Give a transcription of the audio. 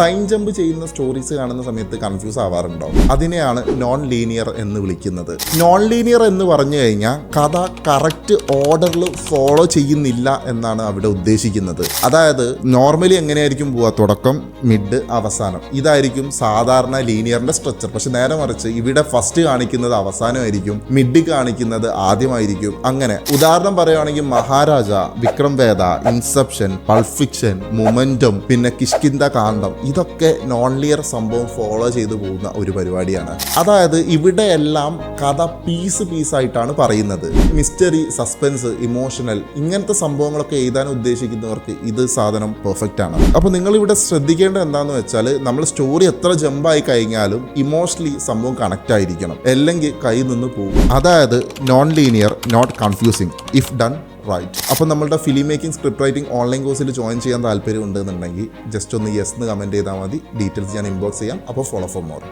Time jump ചെയ്യുന്ന stories കാണുന്ന സമയത്ത് കൺഫ്യൂസ് ആവാറുണ്ടോ അതിനെയാണ് നോൺ ലീനിയർ എന്ന് വിളിക്കുന്നത്. നോൺ ലീനിയർ എന്ന് പറഞ്ഞു കഴിഞ്ഞാൽ കഥ കറക്റ്റ് ഓർഡറിൽ ഫോളോ ചെയ്യുന്നില്ല എന്നാണ് അവിടെ ഉദ്ദേശിക്കുന്നത്. അതായത് നോർമലി എങ്ങനെയായിരിക്കും പോവുക? തുടക്കം മിഡ് അവസാനം. ഇതായിരിക്കും സാധാരണ ലീനിയറിന്റെ സ്ട്രക്ചർ പക്ഷെ നേരെ മറിച്ച് ഇവിടെ ഫസ്റ്റ് കാണിക്കുന്നത് അവസാനമായിരിക്കും മിഡ് കാണിക്കുന്നത് ആദ്യമായിരിക്കും. അങ്ങനെ ഉദാഹരണം പറയുകയാണെങ്കിൽ Maharaja Vikram Vedha Inception Pulp Fiction momentum പിന്നെ കിഷ്കിന്ത കാണ്ഡം ഇതൊക്കെ നോൺ ലിയർ സംഭവം ഫോളോ ചെയ്തു പോകുന്ന ഒരു പരിപാടിയാണ്. അതായത് ഇവിടെ എല്ലാം കഥ പീസ് പീസായിട്ടാണ് പറയുന്നത്. മിസ്റ്ററി സസ്പെൻസ് ഇമോഷണൽ ഇങ്ങനത്തെ സംഭവങ്ങളൊക്കെ എഴുതാൻ ഉദ്ദേശിക്കുന്നവർക്ക് ഇത് സാധനം പെർഫെക്റ്റ് ആണ്. അപ്പോൾ നിങ്ങൾ ഇവിടെ ശ്രദ്ധിക്കേണ്ടത് എന്താണെന്ന് വെച്ചാൽ നമ്മൾ സ്റ്റോറി എത്ര ജമ്പായി കഴിഞ്ഞാലും ഇമോഷണലി സംഭവം കണക്റ്റ് ആയിരിക്കണം. അല്ലെങ്കിൽ കൈ നിന്ന് പോകും. അതായത് non linear not confusing if done right അപ്പോൾ നമ്മളുടെ film making script writing online കോഴ്സിൽ ജോയിൻ ചെയ്യാൻ താല്പര്യം ഉണ്ടെന്നുണ്ടെങ്കിൽ ജസ്റ്റ് ഒന്ന് യെസ് എന്ന് കമന്റ് ചെയ്താൽ മതി. ഡീറ്റെയിൽസ് ഞാൻ ഇൻബോക്സ് ചെയ്യാം. അപ്പോൾ ഫോളോ ഫോർ മോർ